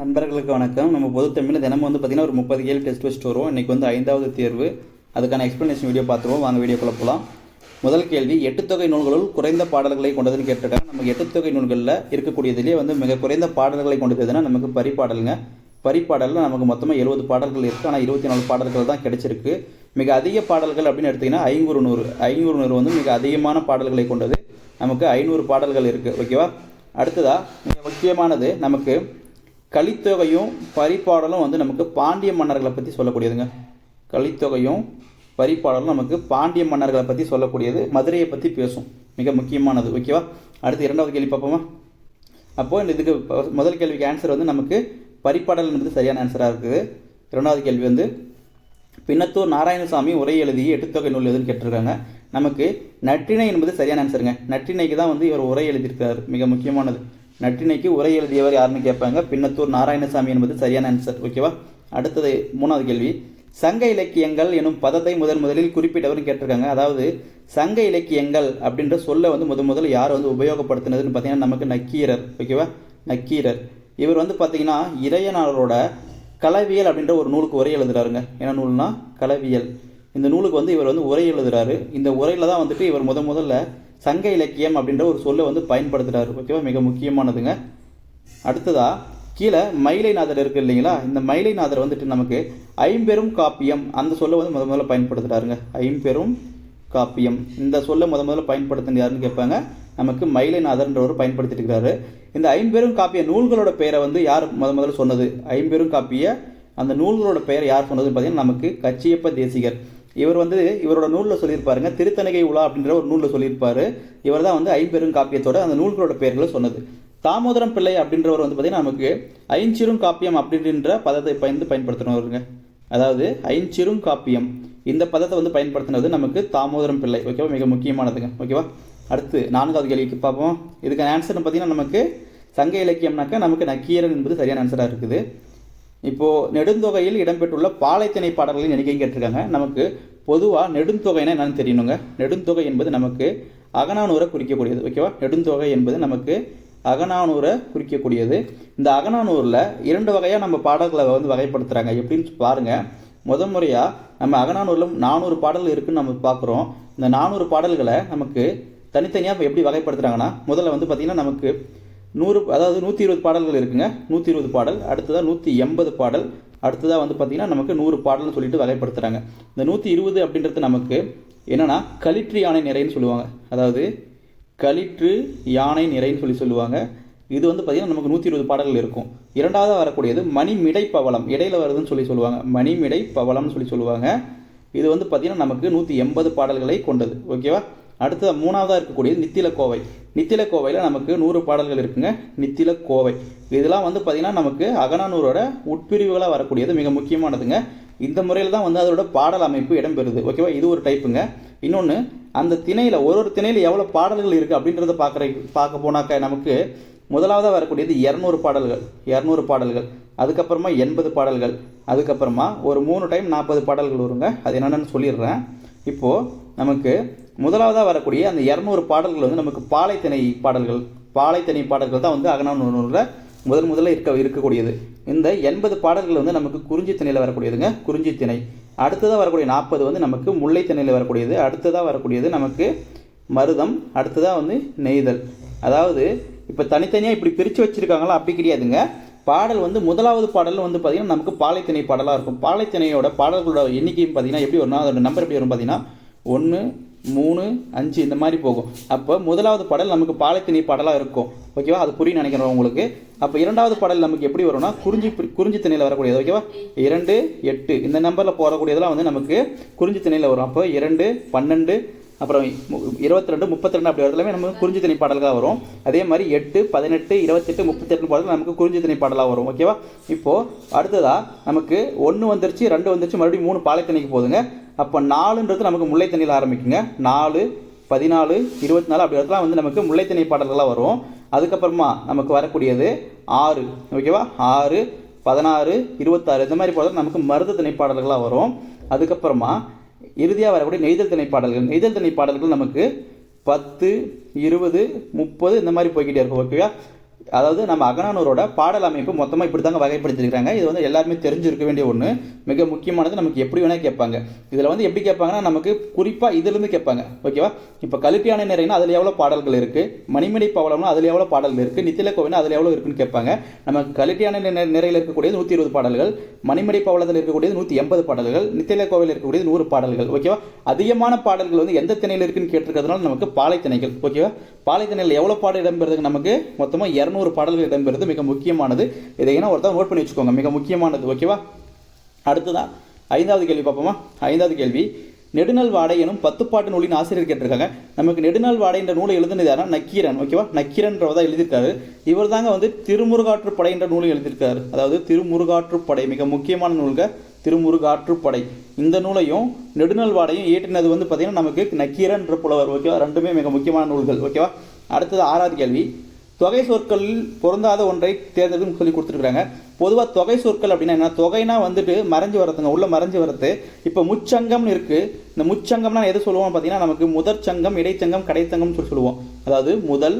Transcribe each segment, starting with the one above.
நண்பர்களுக்கு வணக்கம். நம்ம பொது தமிழில் தினமும் வந்து பார்த்திங்கன்னா ஒரு முப்பது கேள்வி டெஸ்ட் வச்சுட்டு வரும் இன்றைக்கி வந்து ஐந்தாவது தேர்வு. அதுக்கான எக்ஸ்ப்ளனேஷன் வீடியோ பார்த்துருவோம். வாங்க வீடியோ போகலாம் முதல் கேள்வி எட்டுத்தொகை நூல்களுள் குறைந்த பாடல்களை கொண்டதுன்னு கேட்டுட்டாங்க நமக்கு எட்டுத்தொகை நூல்களில் இருக்கக்கூடியதுலேயே வந்து மிக குறைந்த பாடல்களை கொண்டது எதுனா நமக்கு பரிபாடலுங்க பரிப்பாடலில் நமக்கு மொத்தமாக எழுபது பாடல்கள் இருக்குது ஆனால் இருபத்தி நாலு பாடல்கள் தான் கிடைச்சிருக்கு. மிக அதிக பாடல்கள் அப்படின்னு எடுத்திங்கன்னா ஐங்குறு நூறு ஐங்குறு நூறு வந்து மிக அதிகமான பாடல்களை கொண்டது. நமக்கு ஐநூறு பாடல்கள் இருக்குது ஓகேவா? அடுத்ததாக மிக முக்கியமானது நமக்கு கலித்தொகையும் பரிபாடலும் வந்து நமக்கு பாண்டிய மன்னர்களை பற்றி சொல்லக்கூடியதுங்க. கலித்தொகையும் பரிபாடலும் நமக்கு பாண்டிய மன்னர்களை பற்றி சொல்லக்கூடியது. மதுரையை பற்றி பேசும். மிக முக்கியமானது. ஓகேவா? அடுத்து இரண்டாவது கேள்வி பார்ப்போமா? அப்போது இந்த இதுக்கு முதல் கேள்விக்கு ஆன்சர் வந்து நமக்கு பரிப்பாடல் என்பது சரியான ஆன்சராக இருக்குது. இரண்டாவது கேள்வி வந்து பின்னத்தூர் நாராயணசாமி உரை எழுதி எட்டுத்தொகை நூல் எதுன்னு கேட்டிருக்காங்க. நமக்கு நற்றிணை என்பது சரியான ஆன்சருங்க நற்றிணைக்கு தான் வந்து இவர் உரை எழுதியிருக்கிறார் மிக முக்கியமானது. நட்டினைக்கு உரை எழுதியவர் யாருன்னு கேட்பாங்க. பின்னத்தூர் நாராயணசாமி என்பது சரியான ஆன்சர் ஓகேவா அடுத்தது மூணாவது கேள்வி. சங்க இலக்கியங்கள் எனும் பதத்தை முதன் முதலில் குறிப்பிட்டவர்னு கேட்டிருக்காங்க. அதாவது சங்க இலக்கியங்கள் அப்படின்ற சொல்ல வந்து முத முதல்ல யார் வந்து உபயோகப்படுத்தினதுன்னு பார்த்தீங்கன்னா நமக்கு நக்கீரர். ஓகேவா நக்கீரர். இவர் வந்து பார்த்தீங்கன்னா இறையனாரோட களவியல் அப்படின்ற ஒரு நூலுக்கு உரை எழுதுறாருங்க. என்ன நூல்னா? களவியல் இந்த நூலுக்கு வந்து இவர் வந்து உரை எழுதுறாரு. இந்த உரையில தான் வந்துட்டு இவர் முத முதல்ல சங்க இலக்கியம் அப்படின்ற ஒரு சொல்லை வந்து பயன்படுத்துகிறாரு ஓகேவா? மிக முக்கியமானதுங்க. அடுத்ததா கீழே மயிலைநாதர் இருக்கு இல்லைங்களா? இந்த மயிலைநாதர் வந்துட்டு நமக்கு ஐம்பெரும் காப்பியம் அந்த சொல்லை வந்து முத முதல்ல பயன்படுத்துகிறாருங்க ஐம்பெரும் காப்பியம். இந்த சொல்லை முத முதல்ல பயன்படுத்தின யாருன்னு கேட்பாங்க? நமக்கு மயிலைநாதர்ன்றவர் பயன்படுத்திட்டு இருக்காரு இந்த ஐம்பெரும் காப்பிய நூல்களோட பெயரை வந்து யார் முத முதல்ல சொன்னது? ஐம்பெரும் காப்பிய அந்த நூல்களோட பெயர் யார் சொன்னதுன்னு பார்த்தீங்கன்னா நமக்கு கச்சியப்ப தேசிகர். இவர் வந்து இவரோட நூலில் சொல்லியிருப்பாருங்க திருத்தணிகை உலா அப்படின்ற ஒரு நூலில் சொல்லியிருப்பாரு. இவர் தான் வந்து ஐம்பெரும் காப்பியத்தோட அந்த நூல்களோட பெயர்களை சொன்னது. தாமோதரம் பிள்ளை அப்படின்றவர் வந்து பார்த்தீங்கன்னா நமக்கு ஐஞ்சிறும் காப்பியம் அப்படின்ற பதத்தை பயந்து பயன்படுத்தினவருங்க அதாவது ஐஞ்சிறும் காப்பியம். இந்த பதத்தை வந்து பயன்படுத்தினது நமக்கு தாமோதரம் பிள்ளை. ஓகேவா? மிக முக்கியமானதுங்க. ஓகேவா? அடுத்து நான்காவது கேள்விக்கு பார்ப்போம். இதுக்கான ஆன்சர்னு பார்த்தீங்கன்னா நமக்கு சங்க இலக்கியம்னாக்கா நமக்கு நக்கீரன் என்பது சரியான ஆன்சராக இருக்குது. இப்போது நெடுந்தொகையில் இடம்பெற்றுள்ள பாலைத்திணை பாடல்களின் எண்ணிக்கை கேட்டிருக்காங்க நமக்கு பொதுவாக நெடுந்தொகைனா என்னன்னு தெரியணுங்க. நெடுந்தொகை என்பது நமக்கு அகநானூரை குறிக்கக்கூடியது ஓகேவா? நெடுந்தொகை என்பது நமக்கு அகநானூரை குறிக்கக்கூடியது. இந்த அகநானூரில் இரண்டு வகையாக நம்ம பாடல்களை வந்து வகைப்படுத்துகிறாங்க எப்படின்னு பாருங்க. முத முறையாக நம்ம அகநானூரில் நானூறு பாடல்கள் இருக்குன்னு நம்ம பார்க்குறோம். இந்த நானூறு பாடல்களை நமக்கு தனித்தனியாக எப்படி வகைப்படுத்துகிறாங்கன்னா முதல்ல வந்து பார்த்திங்கன்னா நமக்கு நூறு அதாவது நூற்றி இருபது பாடல்கள் இருக்குங்க. நூற்றி இருபது பாடல். அடுத்ததாக நூற்றி எண்பது பாடல். அடுத்ததாக வந்து பார்த்திங்கன்னா நமக்கு நூறு பாடல்னு சொல்லிட்டு வகைப்படுத்துகிறாங்க இந்த நூற்றி இருபது அப்படின்றது நமக்கு என்னன்னா களிற்று யானை நிறைன்னு சொல்லுவாங்க. அதாவது களிற்று யானை நிறைன்னு சொல்லி சொல்லுவாங்க. இது வந்து பார்த்திங்கன்னா நமக்கு நூற்றி இருபது பாடல்கள் இருக்கும். இரண்டாவதாக வரக்கூடியது மணிமிடை பவளம். இடையில வருதுன்னு சொல்லி சொல்லுவாங்க. மணிமிடை பவளம்னு சொல்லி சொல்லுவாங்க. இது வந்து பார்த்திங்கன்னா நமக்கு நூற்றி எண்பது பாடல்களை கொண்டது. ஓகேவா? அடுத்தது மூணாவதாக இருக்கக்கூடியது நித்தில கோவை நித்தில கோவையில் நமக்கு நூறு பாடல்கள் இருக்குங்க. நித்தில கோவை இதெல்லாம் வந்து பார்த்திங்கன்னா நமக்கு அகனானூரோட உட்பிரிவுகளாக வரக்கூடியது மிக முக்கியமானதுங்க. இந்த முறையில் தான் வந்து அதோட பாடல் அமைப்பு இடம்பெறுது. ஓகேவா? இது ஒரு டைப்புங்க இன்னொன்று அந்த திணையில் ஒரு ஒரு திணையில் எவ்வளோ பாடல்கள் இருக்குது அப்படின்றத பார்க்குற பார்க்க போனாக்க நமக்கு முதலாவதாக வரக்கூடியது இரநூறு பாடல்கள். இரநூறு பாடல்கள். அதுக்கப்புறமா எண்பது பாடல்கள். அதுக்கப்புறமா ஒரு மூணு டைம் நாற்பது பாடல்கள் வருங்க. அது என்னென்னு சொல்லிடுறேன். இப்போது நமக்கு முதலாவதாக வரக்கூடிய அந்த இரநூறு பாடல்கள் வந்து நமக்கு பாலைத்திணை பாடல்கள் பாலைத்திணை பாடல்கள் தான் வந்து அகநானூரில் முதல் முதல்ல இருக்க இருக்கக்கூடியது. இந்த எண்பது பாடல்கள் வந்து நமக்கு குறிஞ்சி திணையில் வரக்கூடியதுங்க குறிஞ்சி திணை. அடுத்ததாக வரக்கூடிய நாற்பது வந்து நமக்கு முல்லை திணையில் வரக்கூடியது. அடுத்ததாக வரக்கூடியது நமக்கு மருதம் அடுத்ததாக வந்து நெய்தல். அதாவது இப்போ தனித்தனியாக இப்படி பிரித்து வச்சுருக்காங்களா? அப்படி கிடையாதுங்க. பாடல் வந்து முதலாவது பாடல் வந்து பார்த்திங்கன்னா நமக்கு பாலைத்திணை பாடலாக இருக்கும். பாலைத்திணையோட பாடல்களோட எண்ணிக்கையும் பார்த்தீங்கன்னா எப்படி வரும்னா அதோட நம்பர் எப்படி வரும் பார்த்தீங்கன்னா ஒன்று மூணு அஞ்சு இந்த மாதிரி போகும். அப்போ முதலாவது பாடல் நமக்கு பாலைத்திணை பாடலாக இருக்கும். ஓகேவா? அது புரியும் நினைக்கிறோம் உங்களுக்கு. அப்போ இரண்டாவது பாடல் நமக்கு எப்படி வரும்னா குறிஞ்சி குறிஞ்சி திணையில் வரக்கூடியது ஓகேவா? இரண்டு எட்டு. இந்த நம்பரில் போகக்கூடியதெல்லாம் வந்து நமக்கு குறிஞ்சி திணையில் வரும். அப்போ இரண்டு பன்னெண்டு அப்புறம் இருபத்தி ரெண்டு முப்பத்தி ரெண்டு அப்படி வரதுலாமே நமக்கு குறிஞ்சி திணை பாடல்களாக வரும். அதே மாதிரி எட்டு பதினெட்டு இருபத்தெட்டு முப்பத்தெட்டு பாடல் நமக்கு குறிஞ்சி திணை பாடலாக வரும். ஓகேவா? இப்போது அடுத்ததாக நமக்கு ஒன்று வந்துருச்சு ரெண்டு வந்துருச்சு மறுபடியும் மூணு பாலைத்திணைக்கு போதுங்க அப்போ நாலுன்றது நமக்கு முல்லைத்தண்ணியில் ஆரம்பிக்குங்க. நாலு பதினாலு இருபத்தி நாலு அப்படி இடத்துல வந்து நமக்கு முல்லைத்தண்ணி பாடல்கள்லாம் வரும். அதுக்கப்புறமா நமக்கு வரக்கூடியது ஆறு. ஓகேவா? ஆறு பதினாறு இருபத்தாறு இந்த மாதிரி பாடல்கள் நமக்கு மருத திணை பாடல்களாக வரும். அதுக்கப்புறமா இறுதியாக வரக்கூடிய நெய்தல் திணை பாடல்கள். நெய்தல் திணைப்பாடல்கள் நமக்கு பத்து இருபது முப்பது இந்த மாதிரி போய்கிட்டே இருக்கும். ஓகேவா? அதாவது நம்ம அகனானூரோட பாடல் அமைப்பு மொத்தமாக இப்படி தாங்க வகைப்படுத்திருக்காங்க இது வந்து எல்லாருமே தெரிஞ்சிருக்க வேண்டிய ஒன்று மிக முக்கியமானது நமக்கு எப்படி வேணால் கேட்பாங்க. இதில் வந்து எப்படி கேட்பாங்கன்னா நமக்கு குறிப்பாக இதிலிருந்து கேட்பாங்க. ஓகேவா? இப்போ கல்வியான நிறைனா அதில் எவ்வளோ பாடல்கள் இருக்குது மணிமணி பவளம்னா அதில் எவ்வளோ பாடல்கள் இருக்குது நித்தில கோவினா அதில் எவ்வளோ இருக்குன்னு கேட்பாங்க. நமக்கு கல்வியான நிறையில் இருக்கக்கூடியது நூற்றி இருபது பாடல்கள். மணிமணி பவளத்தில் இருக்கக்கூடியது நூற்றி எண்பது பாடல்கள். நித்தில கோவில் இருக்கக்கூடியது நூறு பாடல்கள். ஓகேவா? அதிகமான பாடல்கள் வந்து எந்த திணையில் இருக்குன்னு கேட்டிருக்கிறதுனால நமக்கு பாலைத்திணைகள். ஓகேவா? பாலைத்திணையில் எவ்வளோ பாடல் இடம்பெறதுக்கு நமக்கு மொத்தமாக இரநூறு பாடல்கள் இடம்பெறுது. மிக முக்கியமானது. இதை ஏன்னா ஒருத்தர் நோட் பண்ணி வச்சுக்கோங்க. மிக முக்கியமானது. ஓகேவா அடுத்ததான் ஐந்தாவது கேள்வி பார்ப்போமா? ஐந்தாவது கேள்வி. நெடுநல் வாடை எனும் பத்துப்பாட்டு நூலின் ஆசிரியர் கேட்டிருக்காங்க. நமக்கு நெடுநல் வாடை என்ற நூலை எழுதுனது யாரா நக்கீரன். ஓகேவா நக்கீரன்றவர் தான் எழுதியிருக்காரு. இவர் தாங்க வந்து திருமுருகாற்றுப்படை என்ற நூலை எழுதியிருக்காரு. அதாவது திருமுருகாற்றுப்படை. மிக முக்கியமான நூல்கள் திருமுருகாற்றுப்படை. இந்த நூலையும் நெடுநல் வாடையும் ஏற்றினது வந்து பார்த்தீங்கன்னா நமக்கு நக்கீரன்ற புலவர். ஓகேவா ரெண்டுமே மிக முக்கியமான நூல்கள். ஓகேவா அடுத்தது ஆறாவது கேள்வி. தொகை சொற்களில் பொருந்தாத ஒன்றை தேர்ந்தெடுக்கும் சொல்லி கொடுத்துருக்குறாங்க. பொதுவாக தொகை சொற்கள் அப்படின்னா என்ன? தொகைனா வந்துட்டு மறைஞ்சு வரதுங்க உள்ள மறைஞ்சு வரது இப்போ முச்சங்கம்னு இருக்குது இந்த முச்சங்கம்னா எது சொல்லுவோம் பார்த்தீங்கன்னா நமக்கு முதற் சங்கம் இடைச்சங்கம் கடைச்சங்கம்னு சொல்லி சொல்லுவோம். அதாவது முதல்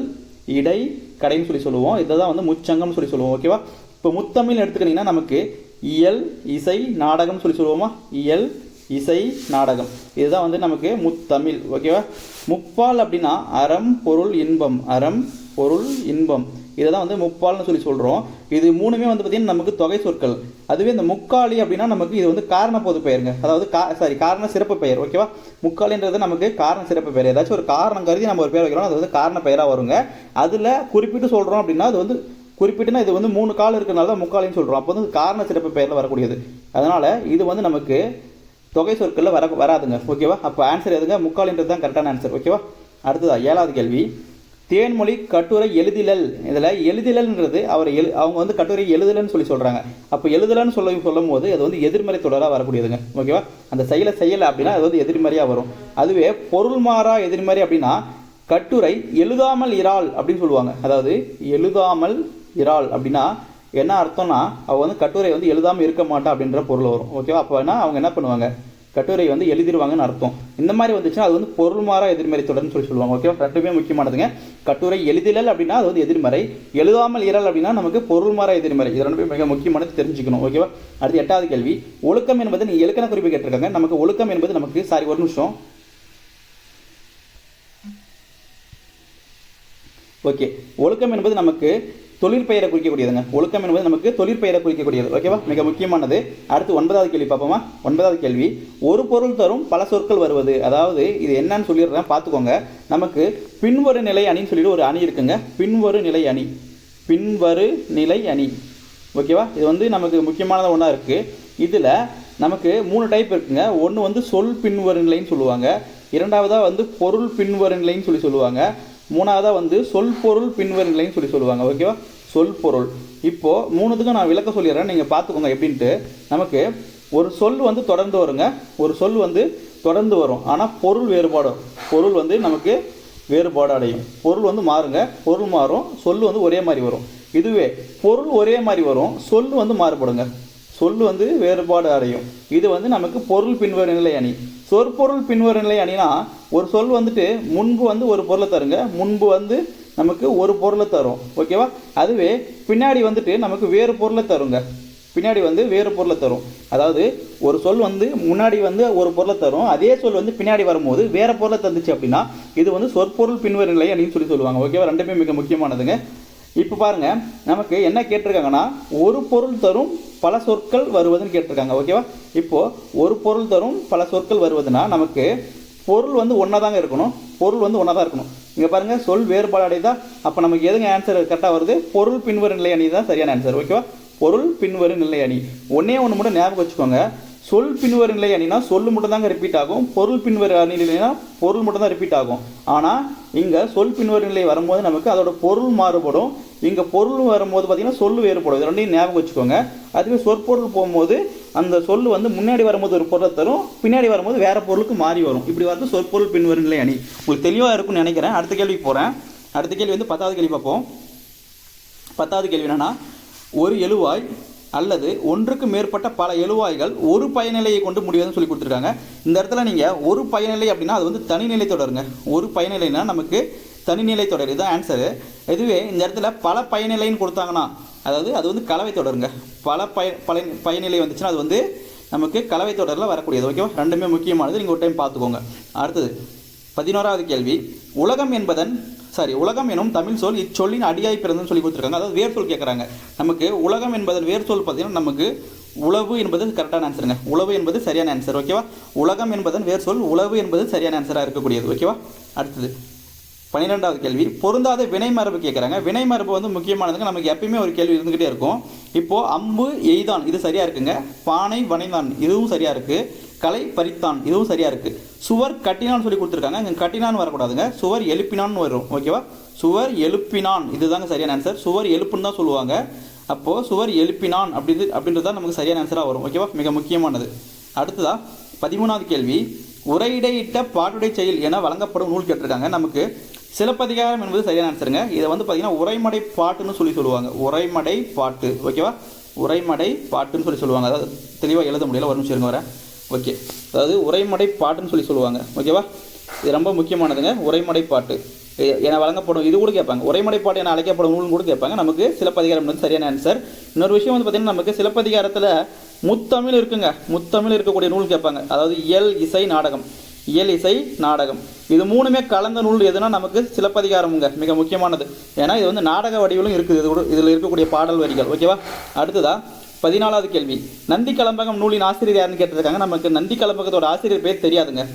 இடை கடைன்னு சொல்லி சொல்லுவோம். இதை தான் வந்து முச்சங்கம்னு சொல்லி சொல்லுவோம். ஓகேவா? இப்போ முத்தமிழ் எடுத்துக்கிட்டிங்கன்னா நமக்கு இயல் இசை நாடகம் சொல்லி சொல்லுவோமா? இயல் இசை நாடகம். இதுதான் வந்து நமக்கு முத்தமிழ். ஓகேவா? முப்பால் அப்படின்னா அறம் பொருள் இன்பம். அறம் பொருள் இன்பம். இதை தான் வந்து முப்பால்னு சொல்லி சொல்கிறோம் இது மூணுமே வந்து பார்த்திங்கன்னா நமக்கு தொகை சொற்கள். அதுவே இந்த முக்காளி அப்படின்னா நமக்கு இது வந்து காரண பொது பெயருங்க. அதாவது கா சாரி காரண சிறப்பு பெயர் ஓகேவா முக்காளின்றது நமக்கு காரண சிறப்பு பெயர். ஏதாச்சும் ஒரு காரணம் கருதி நம்ம ஒரு பேர் வைக்கிறோம் அது வந்து காரண பெயராக வருங்க. அதில் குறிப்பிட்டு சொல்கிறோம் அப்படின்னா அது வந்து குறிப்பிட்டுனா இது வந்து மூணு கால் இருக்கிறனால தான் முக்காலின்னு சொல்கிறோம் அப்போ வந்து காரண சிறப்பு பெயரில் வரக்கூடியது. அதனால் இது வந்து நமக்கு தொகை சொற்களில் வர வராதுங்க. ஓகேவா அப்போ ஆன்சர் எதுங்க? முக்காலின்றது தான் கரெக்டான ஆன்சர் ஓகேவா அடுத்ததா ஏழாவது கேள்வி. தேன்மொழி கட்டுரை எழுதிலல். இதில் எழுதிலல்ன்றது அவர் எழு அவங்க வந்து கட்டுரை எழுதலன்னு சொல்லி சொல்கிறாங்க அப்போ எழுதலன்னு சொல்ல சொல்லும் போது அது வந்து எதிர்மறை தொடராக வரக்கூடியதுங்க. ஓகேவா? அந்த செயலை செய்யலை அப்படின்னா அது வந்து எதிர்மறையாக வரும். அதுவே பொருள் மாறா எதிர்மறை அப்படின்னா கட்டுரை எழுதாமல் இறால் அப்படின்னு சொல்லுவாங்க. அதாவது எழுதாமல் இறால் அப்படின்னா என்ன அர்த்தம்னா அவள் வந்து கட்டுரை வந்து எழுதாமல் இருக்க மாட்டா அப்படின்ற பொருள் வரும். ஓகேவா? அப்போ என்ன அவங்க என்ன பண்ணுவாங்க? கட்டுரை வந்து எழுதிடுவாங்கன்னு அர்த்தம். இந்த மாதிரி வந்துச்சுன்னா அது வந்து பொருள் மாறா எதிர்மறை தொடர்னு சொல்லி சொல்லுவாங்க. ஓகேவா ரெண்டுமே முக்கியமானதுங்க. கட்டுரை எழுதிலல் அப்படின்னா அது வந்து எதிர்மறை. எழுதாமல் இறல் அப்படின்னா நமக்கு பொருள் மாறா எதிர்மறை. இது ரெண்டுமே மிக முக்கியமானது தெரிஞ்சுக்கணும். ஓகேவா அடுத்து எட்டாவது கேள்வி. ஒழுக்கம் என்பது நீ இலக்கண குறிப்பு கேட்டிருக்காங்க. நமக்கு ஒழுக்கம் என்பது நமக்கு சாரி ஒரு நிமிஷம். ஓகே ஒழுக்கம் என்பது நமக்கு தொழிற்பெயரை குறிக்கக்கூடியதுங்க. ஒழுக்கம் என்பது நமக்கு தொழிற்பெயரை குறிக்கக்கூடியது. ஓகேவா மிக முக்கியமானது. அடுத்து ஒன்பதாவது கேள்வி பார்ப்போமா? ஒன்பதாவது கேள்வி. ஒரு பொருள் தரும் பல சொற்கள் வருவது. அதாவது இது என்னன்னு சொல்லிடுறேன். பார்த்துக்கோங்க. நமக்கு பின்வரு நிலை அணின்னு சொல்லிட்டு ஒரு அணி இருக்குங்க. பின்வரு நிலை அணி. பின்வரு நிலை அணி. ஓகேவா இது வந்து நமக்கு முக்கியமானது ஒன்றா இருக்குது இதில் நமக்கு மூணு டைப் இருக்குங்க. ஒன்று வந்து சொல் பின்வரு நிலைன்னு சொல்லுவாங்க. இரண்டாவதாக வந்து பொருள் பின்வரு நிலைன்னு சொல்லி சொல்லுவாங்க. மூணாவதாக வந்து சொல் பொருள் பின்வரு நிலைன்னு சொல்லி சொல்லுவாங்க. ஓகேவா சொல் பொருள் இப்போது மூணுத்துக்கும் நான் விளக்க சொல்லிடுறேன். நீங்கள் பார்த்துக்கோங்க எப்படின்ட்டு. நமக்கு ஒரு சொல் வந்து தொடர்ந்து வருங்க. ஒரு சொல் வந்து தொடர்ந்து வரும். ஆனால் பொருள் வேறுபாடும் பொருள் வந்து நமக்கு வேறுபாடு அடையும். பொருள் வந்து மாறுங்க. பொருள் மாறும். சொல் வந்து ஒரே மாதிரி வரும். இதுவே பொருள் ஒரே மாதிரி வரும். சொல் வந்து மாறுபடுங்க. சொல் வந்து வேறுபாடு அடையும். இது வந்து நமக்கு பொருள் பின்வரு நிலை அணி. சொற்பொருள் பின்வரு நிலை அணினா ஒரு சொல் வந்துட்டு முன்பு வந்து ஒரு பொருளை தருங்க. முன்பு வந்து நமக்கு ஒரு பொருளை தரும். ஓகேவா? அதுவே பின்னாடி வந்துட்டு நமக்கு வேறு பொருளை தருங்க. பின்னாடி வந்து வேறு பொருளை தரும். அதாவது ஒரு சொல் வந்து முன்னாடி வந்து ஒரு பொருளை தரும். அதே சொல் வந்து பின்னாடி வரும்போது வேறு பொருளை தந்துச்சு அப்படின்னா இது வந்து சொற்பொருள் பின்வரு நிலை அப்படின்னு சொல்லி சொல்லுவாங்க. ஓகேவா? ரெண்டுமே மிக முக்கியமானதுங்க. இப்போ பாருங்க நமக்கு என்ன கேட்டிருக்காங்கன்னா ஒரு பொருள் தரும் பல சொற்கள் வருவதுன்னு கேட்டிருக்காங்க. ஓகேவா? இப்போது ஒரு பொருள் தரும் பல சொற்கள் வருவதுன்னா நமக்கு பொருள் வந்து ஒன்றா தாங்க இருக்கணும். பொருள் வந்து ஒன்றா தான் இருக்கணும். இங்கே பாருங்கள் சொல் வேறுபாடு அடைதா அப்போ நமக்கு எதுங்க ஆன்சர் கரெக்டாக வருது? பொருள் பின்வரும் நிலை அணி தான் சரியான ஆன்சர் ஓகேவா பொருள் பின்வரும் நிலை அணி. ஒன்னே ஒன்று மட்டும் ஞாபகம் வச்சுக்கோங்க. சொல் பின்வரும் நிலை அணினா சொல் மட்டும் தாங்க ரிப்பீட் ஆகும். பொருள் பின்வரு அணி பொருள் மட்டும் தான் ரிப்பீட் ஆகும். ஆனால் இங்கே சொல் பின்வரும் நிலை வரும்போது நமக்கு அதோட பொருள் மாறுபடும். இங்கே பொருள் வரும்போது பார்த்தீங்கன்னா சொல் வேறுபடும். இது ரெண்டையும் ஞாபகம் வச்சுக்கோங்க. அதுவே சொற்பொருள் போகும்போது அந்த சொல் வந்து முன்னாடி வரும்போது ஒரு பொருளை தரும். பின்னாடி வரும்போது வேறு பொருளுக்கு மாறி வரும். இப்படி வரது சொற்பொருள் பின்வரும் நிலை அணி. உங்களுக்கு தெளிவாக இருக்கும்னு நினைக்கிறேன். அடுத்த கேள்விக்கு போகிறேன் அடுத்த கேள்வி வந்து பத்தாவது கேள்வி பார்ப்போம். பத்தாவது கேள்வி என்னென்னா ஒரு எழுவாய் அல்லது ஒன்றுக்கு மேற்பட்ட பல எழுவாய்கள் ஒரு பயனிலையை கொண்டு முடியாதுன்னு சொல்லி கொடுத்துருக்காங்க. இந்த இடத்துல நீங்கள் ஒரு பயனிலை அப்படின்னா அது வந்து தனிநிலை தொடருங்க. ஒரு பயனிலைனா நமக்கு தனிநிலை தொடர். இதுதான் ஆன்சரு இதுவே இந்த இடத்துல பல பயனிலைன்னு கொடுத்தாங்கன்னா அதாவது அது வந்து கலவை தொடருங்க. பல பய பல பயனிலை வந்துச்சுன்னா அது வந்து நமக்கு கலவை தொடரில் வரக்கூடியது. ஓகேவா? ரெண்டுமே முக்கியமானது. நீங்கள் ஒரு டைம் பார்த்துக்கோங்க. அடுத்தது பதினோராவது கேள்வி. உலகம் என்பதன் சாரி உலகம் எனும் தமிழ் சொல் இச்சொல்லின் அடியாய் பிறந்தன்னு சொல்லி கொடுத்துருக்காங்க. அதாவது வேர் சொல் கேட்குறாங்க நமக்கு உலகம் என்பதன் வேர் சொல் பார்த்தீங்கன்னா நமக்கு உழவு என்பது கரெக்டான ஆன்சருங்க உழவு என்பது சரியான ஆன்சர் ஓகேவா உலகம் என்பதன் வேர் சொல் உழவு என்பது சரியான ஆன்சராக இருக்கக்கூடியது ஓகேவா அடுத்தது பன்னிரெண்டாவது கேள்வி. பொருந்தாத வினை மரபு கேட்குறாங்க வினை மரபு வந்து முக்கியமானதுங்க. நமக்கு எப்பயுமே ஒரு கேள்வி இருந்துகிட்டே இருக்கும். இப்போது அம்பு எய்தான் இது சரியாக இருக்குங்க? பானை வனைதான் இதுவும் சரியாக இருக்குது கலை பறித்தான். இதுவும் சரியாக இருக்குது சுவர் கட்டினான்னு சொல்லி கொடுத்துருக்காங்க. இங்கே கட்டினான்னு வரக்கூடாதுங்க. சுவர் எழுப்பினான்னு வரும். ஓகேவா? சுவர் எழுப்பினான். இதுதாங்க சரியான ஆன்சர் சுவர் எழுப்புன்னு தான் சொல்லுவாங்க. அப்போது சுவர் எழுப்பினான் அப்படி அப்படின்றது தான் நமக்கு சரியான ஆன்சராக வரும். ஓகேவா? மிக முக்கியமானது. அடுத்ததாக பதிமூணாவது கேள்வி. உரையிடையிட்ட பாட்டுடை செயல் என வழங்கப்படும் நூல் கேட்டிருக்காங்க. நமக்கு சிலப்பதிகாரம் என்பது சரியான ஆன்சருங்க இதை வந்து பார்த்தீங்கன்னா உரைமடை பாட்டுன்னு சொல்லி சொல்லுவாங்க. உரைமடை பாட்டு. ஓகேவா? உரைமடை பாட்டுன்னு சொல்லி சொல்லுவாங்க. அதாவது தெளிவாக எழுத முடியல. ஒரு நிமிஷம் இருங்க வரேன். ஓகே. அதாவது உரைமடை பாட்டுன்னு சொல்லி சொல்லுவாங்க. ஓகேவா? இது ரொம்ப முக்கியமானதுங்க. உரைமடை பாட்டு என வழங்கப்படும் இது கூட கேட்பாங்க. உரைமடை பாட்டு என அழைக்கப்படும் நூல் கூட கேட்பாங்க. நமக்கு சிலப்பதிகாரம் வந்து சரியான ஆன்சர் இன்னொரு விஷயம் வந்து பார்த்தீங்கன்னா நமக்கு சிலப்பதிகாரத்தில் முத்தமிழ் இருக்குங்க. முத்தமிழ் இருக்கக்கூடிய நூல் கேட்பாங்க. அதாவது இயல் இசை நாடகம். இயல் இசை நாடகம். இது மூணுமே கலந்த நூல் எதுனா நமக்கு சிலப்பதிகாரமுங்க. மிக முக்கியமானது. ஏன்னா இது வந்து நாடக வடிவிலும் இருக்குது. இது கூட இதில் இருக்கக்கூடிய பாடல் வரிகள். ஓகேவா? அடுத்ததாக பதினாலாவது கேள்வி. நந்தி கலம்பகம் நூலின் ஆசிரியர் யாருன்னு கேட்டிருக்காங்க. நமக்கு நந்தி கலம்பகத்தோட ஆசிரியர் பேர் தெரியாதுங்க.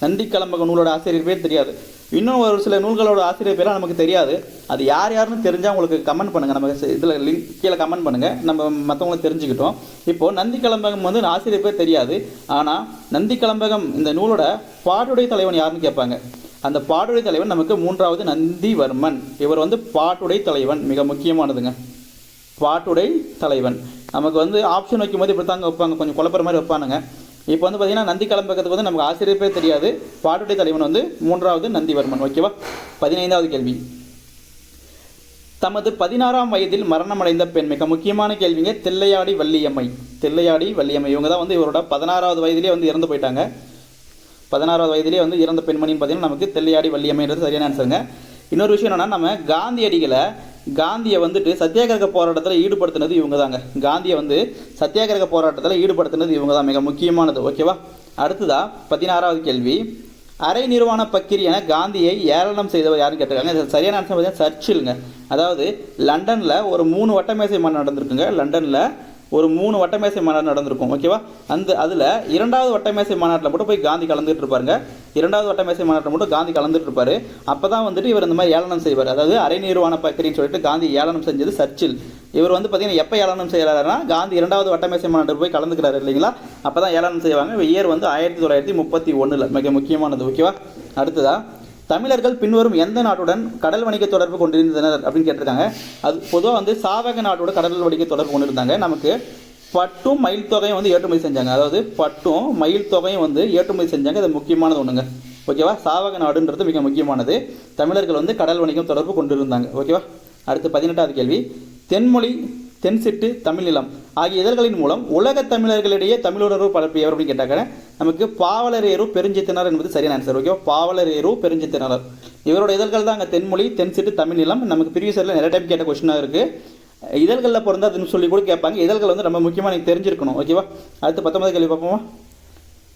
நந்தி கலம்பகம் நூலோட ஆசிரியர் பேர் தெரியாது. இன்னும் ஒரு சில நூல்களோட ஆசிரியர் பேர்லாம் நமக்கு தெரியாது. அது யார் யாருன்னு தெரிஞ்சால் உங்களுக்கு கமெண்ட் பண்ணுங்க. நம்ம இதில் லிங்க் கீழே கமெண்ட் பண்ணுங்க. நம்ம மற்றவங்களும் தெரிஞ்சுக்கிட்டோம். இப்போது நந்தி கலம்பகம் வந்து ஆசிரியர் பேர் தெரியாது. ஆனால் நந்தி கலம்பகம் இந்த நூலோட பாட்டுடை தலைவன் யாருன்னு கேட்பாங்க. அந்த பாட்டுடைய தலைவன் நமக்கு மூன்றாவது நந்திவர்மன். இவர் வந்து பாட்டுடை தலைவன். மிக முக்கியமானதுங்க. பாட்டுடை தலைவன். நமக்கு வந்து ஆப்ஷன் வைக்கும்போது இப்படி தாங்க வைப்பாங்க. கொஞ்சம் குழப்பற மாதிரி வைப்பானுங்க. இப்போ வந்து பார்த்தீங்கன்னா நந்தி கிளம்புறதுக்கு வந்து நமக்கு ஆசிரியர் பேர் தெரியாது. பாட்டுடை தலைவன் வந்து மூன்றாவது நந்திவர்மன் ஓகேவா பதினைந்தாவது கேள்வி. தமது பதினாறாம் வயதில் மரணமடைந்த பெண் மிக முக்கியமான கேள்விங்க தில்லையாடி வள்ளியம்மை. தில்லையாடி வள்ளியம்மை. இவங்க தான் வந்து இவரோட பதினாறாவது வயதிலே வந்து இறந்து போயிட்டாங்க. பதினாறாவது வயதிலே வந்து இறந்த பெண்மணின்னு பார்த்தீங்கன்னா நமக்கு தெல்லையாடி வள்ளியம்மைன்றது சரியான ஆன்சருங்க இன்னொரு விஷயம் என்னென்னா நம்ம காந்தியடிகளை காந்தியை வந்துட்டு சத்தியாகிரக போராட்டத்தில் ஈடுபடுத்தினது இவங்க தாங்க காந்தியை வந்து சத்தியாகிரக போராட்டத்தில் ஈடுபடுத்தினது இவங்க தான் மிக முக்கியமானது. ஓகேவா அடுத்ததா பதினாறாவது கேள்வி. அரை நிர்வாண பக்கிரி என காந்தியை ஏளனம் செய்தவர் யாருன்னு கேட்டிருக்காங்க. இது சரியான ஆன்சர் பார்த்தீங்கன்னா சர்ச்சில்ங்க. அதாவது லண்டனில் ஒரு மூணு வட்டமேசை மாநாடு நடந்திருக்குங்க. லண்டனில் ஒரு மூணு வட்டமேசை மாநாடு நடந்திருக்கும் ஓகேவா அந்த அதில் இரண்டாவது வட்டமேசை மாநாட்டில் மட்டும் போய் காந்தி கலந்துகிட்டு இருப்பாருங்க. இரண்டாவது வட்டமேசை மாநாட்டில் மட்டும் காந்தி கலந்துட்டு இருப்பாரு. அப்போ தான் வந்துட்டு இவர் இந்த மாதிரி ஏளனம் செய்வார். அதாவது அரை நிர்வாண பக்கரின்னு சொல்லிட்டு காந்தி ஏளனம் செஞ்சது சர்ச்சில். இவர் வந்து பார்த்தீங்கன்னா எப்போ ஏளனம் செய்கிறாருன்னா காந்தி இரண்டாவது வட்டமேசை மாநாட்டில் போய் கலந்துக்கிறாரு இல்லைங்களா? அப்போ தான் ஏளனம் செய்வாங்க. இயர் வந்து ஆயிரத்தி தொள்ளாயிரத்தி முப்பத்தி ஒன்றில் மிக முக்கியமானது ஓகேவா அடுத்ததாக தமிழர்கள் பின்வரும் எந்த நாட்டுடன் கடல் வணிக தொடர்பு கொண்டிருந்தனர் அப்படின்னு கேட்டிருக்காங்க. அது பொதுவாக வந்து சாவக நாட்டோட கடல் வணிக தொடர்பு கொண்டிருந்தாங்க. நமக்கு பட்டும் மயில் தொகையும் வந்து ஏற்றுமதி செஞ்சாங்க. அதாவது பட்டும் மயில் தொகையும் வந்து ஏற்றுமதி செஞ்சாங்க. இது முக்கியமானது ஒன்றுங்க ஓகேவா? சாவக நாடுன்றது மிக முக்கியமானது. தமிழர்கள் வந்து கடல் வணிகம் தொடர்பு கொண்டிருந்தாங்க. ஓகேவா? அடுத்து பதினெட்டாவது கேள்வி. தென்மொழி தென்சிட்டு தமிழ்நிலம் ஆகிய இதழ்களின் மூலம் உலக தமிழர்களிடையே தமிழுணர்வு பரப்பியவர் அப்படின்னு கேட்டாங்க. நமக்கு பாவலரேரு பெருஞ்சித்தினர் என்பது சரியான ஆன்சர் ஓகேவா பாவலரேரு பெருஞ்சித்தினர். இவரோட இதழ்கள் தான் அங்கே தென்மொழி தென்சிட்டு தமிழ்நிலம் நமக்கு ப்ரீவியஸ் இயரில் நிறைய டைம் கேட்ட கொஸ்டினாக இருக்குது இதழ்களில் பொருந்தாதுன்னு சொல்லி கூட கேட்பாங்க. இதழ்கள் வந்து ரொம்ப முக்கியமாக நீங்கள் தெரிஞ்சிருக்கணும் ஓகேவா அடுத்து பத்தொன்பது கேள்வி பார்ப்போமா?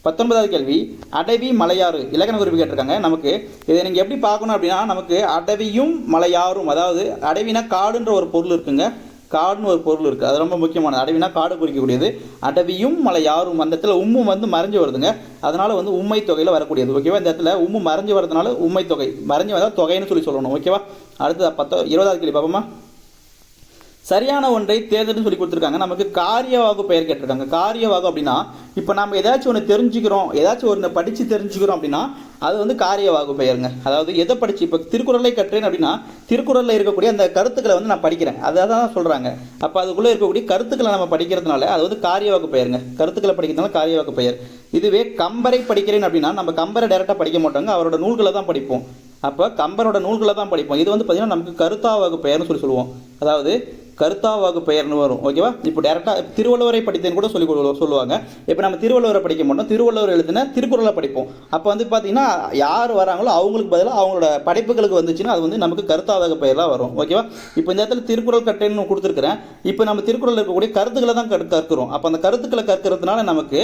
பத்தொன்பதாவது கேள்வி. அடவி மலையாறு. இலக்கண குறிப்பு கேட்டிருக்காங்க நமக்கு. இதை நீங்கள் எப்படி பார்க்கணும் அப்படின்னா நமக்கு அடவியும் மலையாறும் அதாவது அடவினா காடுன்ற ஒரு பொருள் இருக்குங்க. காடுன்னு ஒரு பொருள் இருக்குது அது ரொம்ப முக்கியமானது. அடவினா காடு குறிக்கக்கூடியது. அடவியும் மலை யாரும் அந்த இடத்துல உம்மும் வந்து மறைஞ்சு வருதுங்க. அதனால் வந்து உண்மை தொகையில் வரக்கூடியது. ஓகேவா? இந்த இடத்துல உம்மு மறைஞ்சு வரதுனால உண்மை தொகை. மறைஞ்சு வந்தால் தொகைன்னு சொல்லி சொல்லணும். ஓகேவா? அடுத்தது பத்தோ இருபதாவது கேள்வி பார்ப்போமா? சரியான ஒன்றை தேர்தல்னு சொல்லி கொடுத்துருக்காங்க. நமக்கு காரியவாகு பெயர் கேட்டிருக்காங்க. காரியவாகு அப்படின்னா இப்போ நம்ம ஏதாச்சும் ஒன்று தெரிஞ்சுக்கிறோம் ஏதாச்சும் ஒன்று படித்து தெரிஞ்சுக்கிறோம் அப்படின்னா அது வந்து காரியவாகு பெயருங்க. அதாவது எதை படித்து இப்போ திருக்குறளை கற்றேன் அப்படின்னா திருக்குறளில் இருக்கக்கூடிய அந்த கருத்துக்களை வந்து நான் படிக்கிறேன். அதை தான் சொல்கிறாங்க அப்போ அதுக்குள்ளே இருக்கக்கூடிய கருத்துக்களை நம்ம படிக்கிறதுனால அது வந்து காரியவாகு பெயருங்க. கருத்துக்களை படிக்கிறதுனால காரியவாகு பெயர். இதுவே கம்பரை படிக்கிறேன் அப்படின்னா நம்ம கம்பரை டேரெக்டாக படிக்க மாட்டோங்க. அவரோட நூல்களை தான் படிப்போம். அப்போ கம்பரோட நூல்களை தான் படிப்போம். இது வந்து பார்த்தீங்கன்னா நமக்கு கருத்தாவாகு பெயர்னு சொல்லி சொல்லுவோம். அதாவது கருத்தாவாகு பெயர்னு வரும். ஓகேவா இப்போ டேரெக்டாக திருவள்ளுவரை படித்தேன்னு கூட சொல்லி சொல்லுவாங்க. இப்போ நம்ம திருவள்ளுவரை படிக்க மாட்டோம். திருவள்ளுவர் எழுதின திருக்குறளை படிப்போம். அப்போ வந்து பார்த்தீங்கன்னா யார் வராங்களோ அவங்களுக்கு பதிலாக அவங்களோட படைப்புகளுக்கு வந்துச்சுன்னா அது வந்து நமக்கு கருத்தாவாக பெயராக வரும். ஓகேவா இப்போ இந்த இடத்துல திருக்குறள் கட்டைன்னு கொடுத்துருக்குறேன். இப்போ நம்ம திருக்குறள் இருக்கக்கூடிய கருத்துக்களை தான் கற்கிறோம். அப்போ அந்த கருத்துக்களை கற்கிறதுனால நமக்கு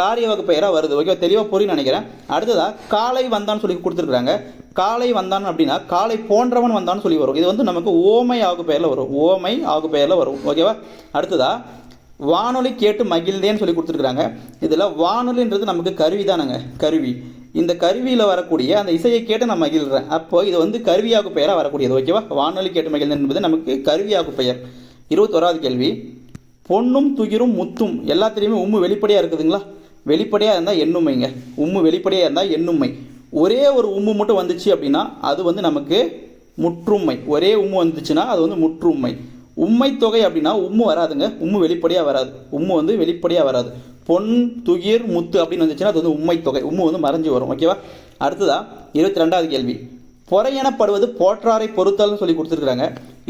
காரிய வகை பெயராக வருது ஓகேவா தெளிவாக புரியும் நினைக்கிறேன். அடுத்ததாக காலை வந்தான்னு சொல்லி கொடுத்துருக்குறாங்க. காலை வந்தான் அப்படின்னா காலை போன்றவன் வந்தான்னு சொல்லி வரும். இது வந்து நமக்கு ஓமை ஆகு பெயரில் வரும். ஓமை ஆகு பெயரில் வரும். ஓகேவா அடுத்ததா வானொலி கேட்டு மகிழ்ந்தேன்னு சொல்லி கொடுத்துருக்குறாங்க. இதில் வானொலின்றது நமக்கு கருவி தானங்க. கருவி. இந்த கருவியில் வரக்கூடிய அந்த இசையை கேட்டு நான் மகிழ்கிறேன் அப்போ இது வந்து கருவியாகு பெயராக வரக்கூடியது. ஓகேவா வானொலி கேட்டு மகிழ்ந்தேன் என்பது நமக்கு கருவியாகு பெயர். இருபத்தோராவது கேள்வி. பொன்னும் துகிரும் முத்தும். எல்லாத்துலேயுமே உம்மு வெளிப்படையாக இருக்குதுங்களா? வெளிப்படையாக இருந்தால் எண்ணுமைங்க உம்மு வெளிப்படையாக இருந்தால் எண்ணுமை ஒரே ஒரு உம்மு மட்டும் வந்துச்சு அப்படின்னா அது வந்து நமக்கு முற்றுமை. ஒரே உம்மு வந்துச்சுன்னா அது வந்து முற்றுமை. உம்மை தொகை அப்படின்னா உம்மு வராதுங்க. உம்மு வெளிப்படையாக வராது. உம்மு வந்து வெளிப்படையாக வராது. பொன் துகிர் முத்து அப்படின்னு வந்துச்சுன்னா அது வந்து உம்மை தொகை. உம்மு வந்து மறைஞ்சு வரும். ஓகேவா அடுத்ததா இருபத்தி ரெண்டாவது கேள்வி பொறையெனப்படுவது போற்றாரை பொறுத்தல்னு சொல்லி கொடுத்துருக்காங்க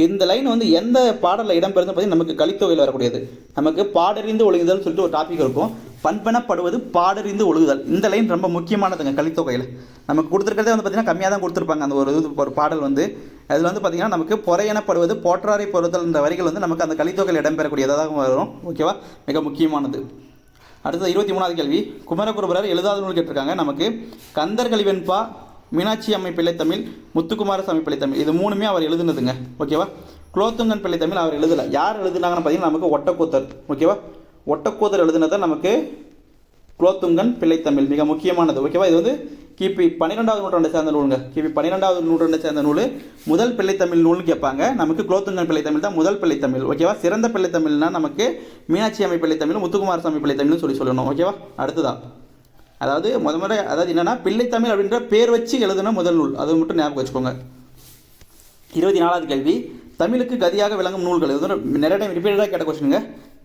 இந்த லைன் வந்து எந்த பாடலில் இடம்பெறுது பார்த்தீங்கன்னா நமக்கு கலித்தொகையில் வரக்கூடியது. நமக்கு பாடறிந்து ஒழுகுதல்னு சொல்லிட்டு ஒரு டாபிக் இருக்கும். பண்பெனப்படுவது பாடறிந்து ஒழுகுதல். இந்த லைன் ரொம்ப முக்கியமானதுங்க கலித்தொகையில். நமக்கு கொடுத்துருக்கிறதே வந்து பார்த்தீங்கன்னா கம்மியாக தான் கொடுத்துருப்பாங்க. அந்த ஒரு இது ஒரு பாடல் வந்து. அதில் வந்து பார்த்தீங்கன்னா நமக்கு பொறையெனப்படுவது போற்றாரை பொறுத்தல் இந்த வரிகள் வந்து நமக்கு அந்த கலித்தொகையில் இடம்பெறக்கூடியதாக வரும். ஓகேவா மிக முக்கியமானது. அடுத்தது இருபத்தி மூணாவது கேள்வி. குமரகுருபரர் எழுதாத நூல் கேட்டிருக்காங்க. நமக்கு கந்தர்களி வெண்பா மீனாட்சி அம்மை பிள்ளைத்தமிழ் முத்துக்குமாரசாமி பிள்ளைத்தமிழ் இது மூணுமே அவர் எழுதுனதுங்க. ஓகேவா குலோத்துங்கன் பிள்ளைத்தமிழ் அவர் எழுதலை. யார் எழுதுனாங்கன்னு பார்த்தீங்கன்னா நமக்கு ஒட்டக்கூத்தர். ஓகேவா ஒட்டக்கூத்தர் எழுதுனதை நமக்கு குலோத்துங்கன் பிள்ளைத்தமிழ் மிக முக்கியமானது. ஓகேவா இது வந்து கிபி பன்னிரெண்டாவது நூற்றாண்டை சேர்ந்த நூலுங்க. கிபி பன்னிரெண்டாவது நூற்றாண்டை சேர்ந்த நூல் முதல் பிள்ளைத்தமிழ் நூல்னு கேட்பாங்க. நமக்கு குலோத்துங்கன் பிள்ளைத்தமிழ் தான் முதல் பிள்ளைத்தமிழ் ஓகேவா சிறந்த பிள்ளைத்தமிழ்னா நமக்கு மீனாட்சி அம்மை பிள்ளைத்தமிழ் முத்துக்குமாரசாமி பிள்ளைத்தமிழ்னு சொல்லி சொல்லணும். ஓகேவா அடுத்ததா. அதாவது முத முறை அதாவது என்னன்னா பிள்ளைத்தமிழ் அப்படின்ற பேர் வச்சு எழுதுன முதல் நூல். அது மட்டும் ஞாபகம் வச்சுக்கோங்க. இருபத்தி நாலாவது கேள்வி. தமிழுக்கு கதியாக விளங்கும் நூல்கள் இது நிறைய டைம் ரிப்பீட்டடாக கேட்ட கொஸ்டினுங்க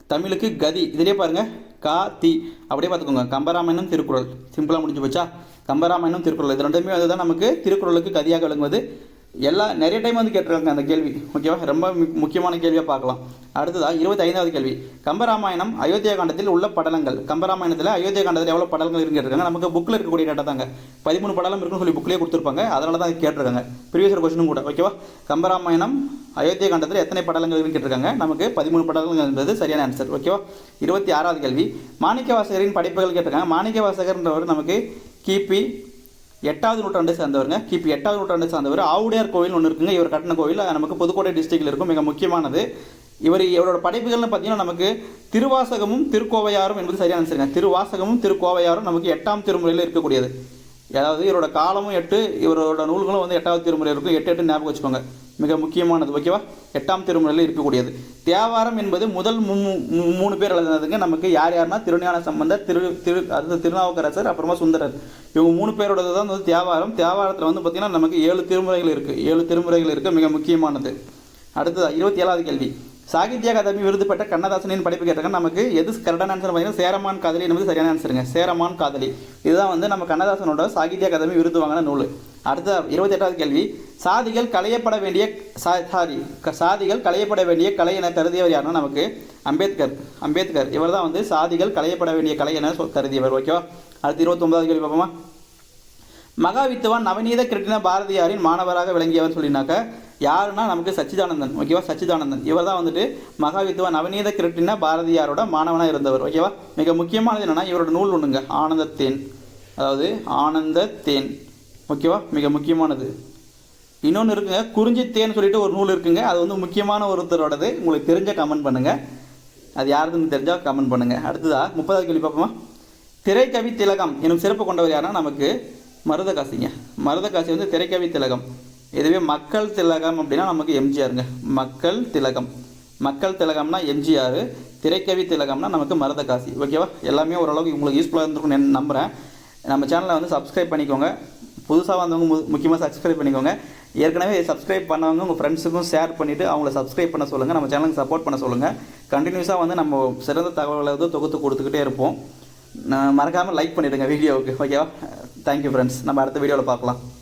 தமிழுக்கு கதி. இதிலே பாருங்க கா தி. அப்படியே பார்த்துக்கோங்க. கம்பராமாயணம் திருக்குறள். சிம்பிளாக முடிஞ்சு போச்சா? கம்பராமாயணம் திருக்குறள். இது ரெண்டுமே அதுதான் நமக்கு திருக்குறளுக்கு கதியாக விளங்குவது. எல்லா நிறைய டைம் வந்து கேட்டிருக்காங்க அந்த கேள்வி. ஓகேவா ரொம்ப முக்கியமான கேள்வியாக பார்க்கலாம். அடுத்ததாக இருபத்தி ஐந்தாவது கேள்வி. கம்பராமாயணம் அயோத்தியா காண்டத்தில் உள்ள படலங்கள். கம்பராமாயணத்தில் அயோத்தியா காண்டத்தில் எவ்வளோ படலங்கள் இருக்குன்னு கேட்டிருக்காங்க? நமக்கு புக்கில் இருக்கக்கூடிய டேட்டா தாங்க. பதிமூணு படலம் இருக்குன்னு சொல்லி புக்லேயே கொடுத்துருப்பாங்க. அதனால தான் கேட்டிருக்காங்க. ப்ரீவியஸ் கொஸ்டினும் கூட. ஓகேவா கம்பராமாயணம் அயோத்தியா காண்டத்தில் எத்தனை படலங்கள் இருக்குன்னு கேட்டிருக்காங்க? நமக்கு பதிமூணு படலங்கள் என்பது சரியான ஆன்சர் ஓகேவா இருபத்தி ஆறாவது கேள்வி. மாணிக்கவாசகரின் படைப்புகள் கேட்டிருக்காங்க. மாணிக்க வாசகர்ன்றவர் நமக்கு கிபி எட்டாவது நூற்றாண்டை சேர்ந்தவருங்க. கிபி எட்டாவது நூற்றாண்டை சேர்ந்தவர். ஆவுடையார் கோவில் ஒன்று இருக்குங்க. இவர் கட்டின கோவில் நமக்கு புதுக்கோட்டை டிஸ்ட்ரிக்டில் இருக்கும். மிக முக்கியமானது. இவர் இவரோட படைப்புகள்னு பார்த்தீங்கன்னா நமக்கு திருவாசகமும் திருக்கோவையாரும் என்பது சரியான சரிங்க திருவாசகமும் திருக்கோவையாரும் நமக்கு எட்டாம் திருமுறையில் இருக்கக்கூடியது. அதாவது இவரோட காலமும் எட்டு இவரோட நூல்களும் வந்து எட்டாவது திருமுறை இருக்கும். எட்டு எட்டு ஞாபகம் வச்சுக்கோங்க. மிக முக்கியமானது ஓகேவா எட்டாம் திருமுறையில் இருக்கக்கூடியது. தேவாரம் என்பது முதல் மூணு பேர் எழுதுனதுங்க. நமக்கு யார் யாருன்னா திருஞான சம்பந்தர் திரு திரு அது திருநாவுக்கரசர் அப்புறமா சுந்தரர். இவங்க மூணு பேரோடது தான் வந்து தேவாரம். தேவாரத்தில் வந்து பார்த்திங்கன்னா நமக்கு ஏழு திருமுறைகள் இருக்குது ஏழு திருமுறைகள் இருக்குது மிக முக்கியமானது. அடுத்தது இருபத்தி ஏழாவது கேள்வி. சாகித்ய அகாதமி விருது பெற்ற கண்ணதாசனின் படிப்பு கேட்டாங்க நமக்கு எது கரெக்டான ஆன்சர் பார்த்தீங்கன்னா சேரமான் காதலி என்பது சரியான ஆன்சருங்க சேரமான் காதலி. இதுதான் வந்து நம்ம கண்ணதாசனோட சாகித்ய அகாதமி விருது வாங்கின நூல். அடுத்த இருபத்தி எட்டாவது கேள்வி. சாதிகள் களையப்பட வேண்டிய சாரி சாதிகள் களையப்பட வேண்டிய கலை என கருதியவர் யாருன்னா நமக்கு அம்பேத்கர். அம்பேத்கர். இவர் தான் வந்து சாதிகள் களையப்பட வேண்டிய கலை என கருதியவர். ஓகேவா அடுத்து இருபத்தொன்பதாவது கேள்வி பார்ப்போமா? மகாவித்துவான் நவநீத கிருட்டின பாரதியாரின் மாணவராக விளங்கியவர் சொல்லினாக்க யாருன்னா நமக்கு சச்சிதானந்தன் ஓகேவா? சச்சிதானந்தன். இவர் தான் வந்துட்டு மகாவித்துவான் நவநீத கிருட்டின பாரதியாரோட மாணவனாக இருந்தவர் ஓகேவா? மிக முக்கியமானது என்னென்னா இவரோட நூல் ஒன்றுங்க ஆனந்தத்தேன். அதாவது ஆனந்த தேன் ஓகேவா? மிக முக்கியமானது. இன்னொன்று இருக்குங்க குறிஞ்சித்தேன் சொல்லிட்டு ஒரு நூல் இருக்குங்க அது வந்து முக்கியமான ஒருத்தரோடது. உங்களுக்கு தெரிஞ்ச கமெண்ட் பண்ணுங்க. அது யாருதுன்னு தெரிஞ்சால் கமெண்ட் பண்ணுங்க. அடுத்ததா முப்பதாவது கேள்வி பார்ப்போமா? திரைக்கவி திலகம் எனும் சிறப்பு கொண்டவர் யாருன்னா நமக்கு மருதகாசிங்க. மருதகாசி வந்து திரைக்கவி திலகம் இதுவே மக்கள் திலகம் அப்படின்னா நமக்கு எம்ஜிஆருங்க. மக்கள் திலகம். மக்கள் திலகம்னா எம்ஜிஆர். திரைக்கவி திலகம்னா நமக்கு மருதகாசி ஓகேவா? எல்லாமே ஓரளவுக்கு உங்களுக்கு யூஸ்ஃபுல்லாக இருந்திருக்கும்னு நம்புகிறேன் நம்ம சேனலை வந்து சப்ஸ்கிரைப் பண்ணிக்கோங்க. புதுசாக வந்தவங்க மு- முக்கியமாக சப்ஸ்கிரைப் பண்ணிக்கோங்க. ஏற்கனவே சப்ஸ்கிரைப் பண்ணவங்க உங்கள் ஃப்ரெண்ட்ஸுக்கும் ஷேர் பண்ணிவிட்டு அவங்கள சப்ஸ்கிரைப் பண்ண சொல்லுங்கள் நம்ம சேனலுக்கு சப்போர்ட் பண்ண சொல்லுங்கள் கண்டினியூஸாக வந்து நம்ம சிறந்த தகவல்களை வந்து தொகுத்து கொடுத்துக்கிட்டே இருப்போம். மறக்காமல் லைக் பண்ணிவிடுங்க வீடியோவுக்கு ஓகேவா? தேங்க்யூ ஃப்ரெண்ட்ஸ் நம்ம அடுத்த வீடியோவில் பார்க்கலாம்.